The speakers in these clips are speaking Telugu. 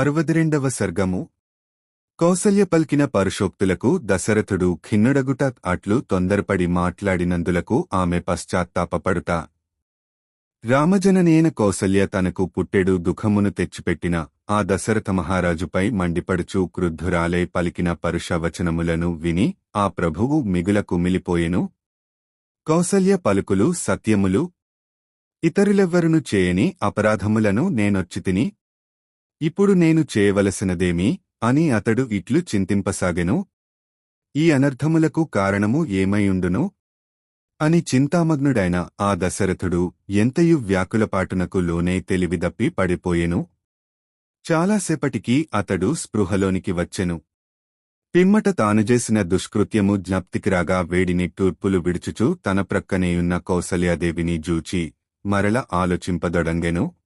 అరవదిరెండవ సర్గము. కౌసల్య పల్కిన పరుషోక్తులకు దశరథుడు ఖిన్నుడగుట అట్లు తొందరపడి మాట్లాడినందులకు ఆమె పశ్చాత్తాపపడుట. రామజననేన కౌసల్య తనకు పుట్టెడు దుఃఖమును తెచ్చిపెట్టిన ఆ దశరథ మహారాజుపై మండిపడుచు క్రుద్ధురాలై పలికిన పరుషవచనములను విని ఆ ప్రభువు మిగుల కుమిలిపోయెను. కౌసల్య పలుకులు సత్యములు ఇతరులెవ్వరును చేయని అపరాధములను నేనొచ్చితిని ఇప్పుడు నేను చేయవలసినదేమి? అని అతడు ఇట్లు చింతింపసాగెను. ఈ అనర్థములకు కారణము ఏమైయుండును? అని చింతామగ్నుడైన ఆ దశరథుడు ఎంతయు వ్యాకులపాటునకు లోనే తెలివిదప్పి పడిపోయెను. చాలాసేపటికి అతడు స్పృహలోనికి వచ్చెను. పిమ్మట తాను చేసిన దుష్కృత్యము జ్ఞప్తికిరాగా వేడిని తూర్పులు విడుచుచు తన ప్రక్కనేయున్న కౌసల్యాదేవిని జూచి మరల ఆలోచింపదొడంగెను.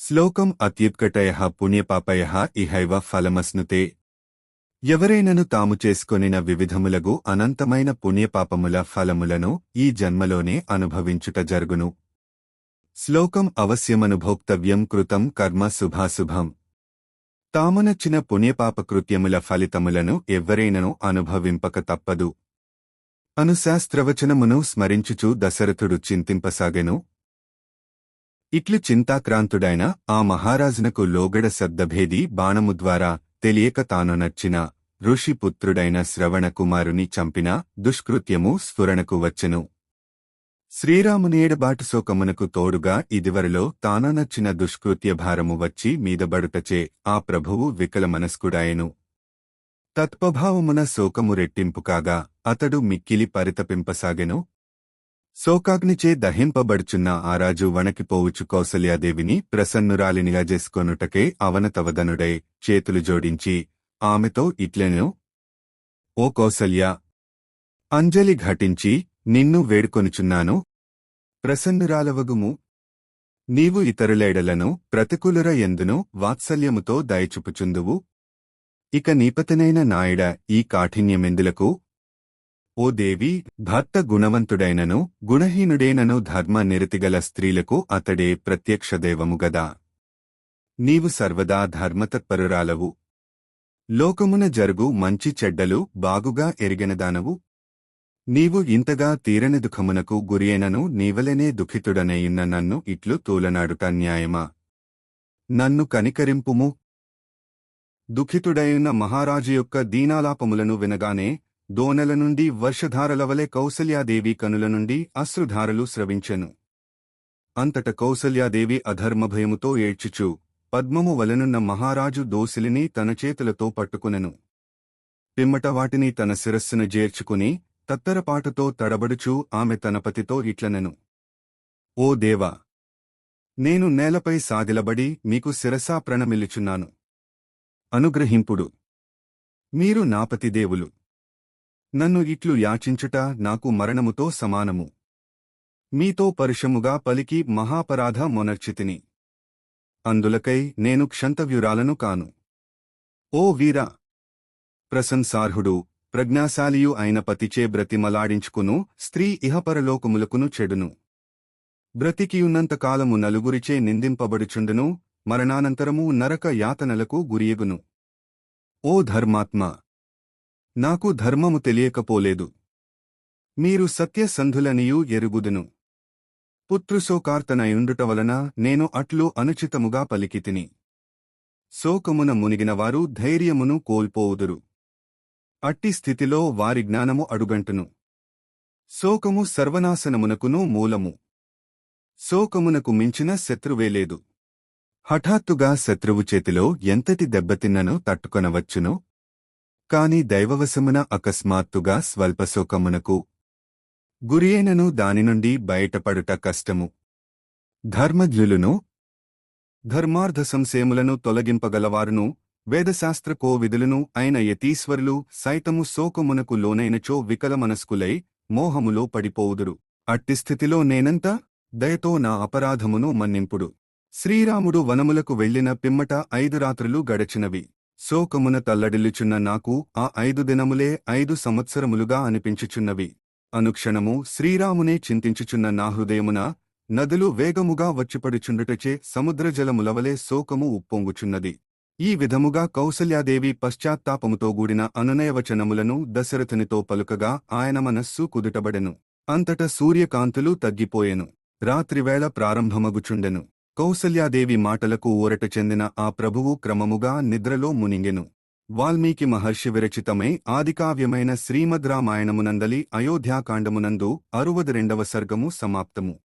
శ్లోకం అత్యుత్కటయ పుణ్యపాపయ ఇహైవ ఫలమస్నుతే. ఎవరైనను తాము చేసుకొనిన వివిధములగు అనంతమైన పుణ్యపాపముల ఫలములను ఈ జన్మలోనే అనుభవించుట జరుగును. శ్లోకం అవశ్యమనుభోక్తవ్యం కృతం కర్మ శుభాశుభం. తామునచ్చిన పుణ్యపాపకృత్యముల ఫలితములను ఎవ్వరైనను అనుభవింపక తప్పదు. అనుశాస్త్రవచనమును స్మరించుచు దశరథుడు చింతింపసాగెను. ఇట్లు చింతాక్రాంతుడైన ఆ మహారాజునకు లోగడ శబ్దభేది బాణము ద్వారా తెలియక తాను నచ్చిన ఋషిపుత్రుడైన శ్రవణకుమారుని చంపిన దుష్కృత్యము స్ఫురణకు వచ్చెను. శ్రీరామునేడబాటు శోకమునకు తోడుగా ఇదివరలో తాను నచ్చిన దుష్కృత్య భారము వచ్చి మీదబడుటచే ఆ ప్రభువు వికలమనస్కుడాయెను తత్పభావమున శోకము రెట్టింపు కాగా అతడు మిక్కిలి పరితపింపసాగెను. శోకాగ్నిచే దహింపబడుచున్న ఆరాజు వణకిపోవచ్చు కౌసల్యాదేవిని ప్రసన్నురాలినిగా చేసుకొనుటకే అవనతవదనుడై చేతులు జోడించి ఆమెతో ఇట్లెను ఓ కౌసల్య అంజలి ఘటించి నిన్ను వేడుకొనుచున్నాను. ప్రసన్నురాలవగుము. నీవు ఇతరులేడలను ప్రతికూలుర ఎందును వాత్సల్యముతో దయచుపుచుందువు. ఇక నీపతనైన నాయుడ ఈ కాఠిన్యమెందులకు ఓ దేవి భర్త గుణవంతుడైనను గుణహీనుడేనను ధర్మ నిరతిగల స్త్రీలకు అతడే ప్రత్యక్ష దేవము గదా. నీవు సర్వదా ధర్మతత్పరురాలవు. లోకమున జరుగు మంచి చెడ్డలు బాగుగా ఎరిగినదానవు. నీవు ఇంతగా తీరని దుఃఖమునకు గురియనను నీవలనే దుఃఖితుడనయున్న నన్ను ఇట్లు తూలనాడుట న్యాయమా? నన్ను కనికరింపుము. దుఃఖితుడైన మహారాజు యొక్క దీనాలాపములను వినగానే దోనల నుండి వర్షధారల వలె కౌసల్యాదేవి కనుల నుండి అశ్రుధారలు స్రవించెను. అంతట కౌసల్యాదేవి అధర్మభయముతో ఏడ్చుచు పద్మము వలనున్న మహారాజు దోసిలిని తన చేతులతో పట్టుకునెను. పిమ్మట వాటిని తన శిరస్సును జేర్చుకుని తత్తరపాటుతో తడబడుచూ ఆమె తన పతితో ఇట్లనెను. ఓ దేవా! నేను నేలపై సాగిలబడి మీకు శిరసా ప్రణమిల్లుచున్నాను. అనుగ్రహింపుడు. మీరు నాపతిదేవులు నన్ను ఇట్లు యాచించుట నాకు మరణముతో సమానము. మీతో పరుషముగా పలికి మహాపరాధ మొనర్చితిని. అందులకై నేను క్షంతవ్యురాలను కాను. ఓ వీరా! ప్రశంసార్హుడు ప్రజ్ఞాశాలియు అయిన పతిచే బ్రతిమలాడించుకును స్త్రీ ఇహపరలోకములకును చెడును. బ్రతికియున్నంతకాలము నలుగురిచే నిందింపబడుచుండును మరణానంతరము నరక యాతనలకు గురియగును. ఓ ధర్మాత్మ! నాకు ధర్మము తెలియకపోలేదు. మీరు సత్యసంధులనియూ ఎరుగుదును. పుత్రుశోకార్తనయుండుట వలన నేను అట్లు అనుచితముగా పలికితిని. శోకమున మునిగినవారు ధైర్యమును కోల్పోవుదురు. అట్టి స్థితిలో వారి జ్ఞానము అడుగంటును. శోకము సర్వనాశనమునకును మూలము. శోకమునకు మించిన శత్రువేలేదు. హఠాత్తుగా శత్రువు చేతిలో ఎంతటి దెబ్బతిన్నను తట్టుకొనవచ్చునో? కాని దైవవశమున అకస్మాత్తుగా స్వల్పశోకమునకు గురియైనను దాని నుండి బయటపడుట కష్టము. ధర్మజ్ఞులును ధర్మార్థ సంశయములను తొలగింపగలవారును వేదశాస్త్ర కోవిధులను అయిన యతీశ్వరులు సైతము శోకమునకు లోనైనచో వికలమనస్కులై మోహములో పడిపోవుదురు. అట్టి స్థితిలో నేనంత దయతో నా అపరాధమును మన్నింపుడు. శ్రీరాముడు వనములకు వెళ్ళిన పిమ్మట ఐదు రాత్రులు గడచినవి. శోకమున తల్లడిల్లుచున్న నాకు ఆ ఐదు దినములే ఐదు సంవత్సరములుగా అనిపించుచున్నవి. అనుక్షణము శ్రీరామునే చింతించుచున్న నా హృదయమున నదులు వేగముగా వచ్చిపడుచుండుటచే సముద్రజలములవలే శోకము ఉప్పొంగుచున్నది. ఈ విధముగా కౌసల్యాదేవి పశ్చాత్తాపముతో కూడిన అనునయవచనములను దశరథునితో పలుకగా ఆయన మనస్సు కుదుటబడెను. అంతట సూర్యకాంతులు తగ్గిపోయెను. రాత్రివేళ ప్రారంభమగుచుండెను. కౌసల్యాదేవి మాటలకు ఊరట చెందిన ఆ ప్రభువు క్రమముగా నిద్రలో మునింగెను. వాల్మీకి మహర్షి విరచితమై ఆదికావ్యమైన శ్రీమద్ రామాయణమునందలి అయోధ్యాకాండమునందు అరువది రెండవ సర్గము సమాప్తము.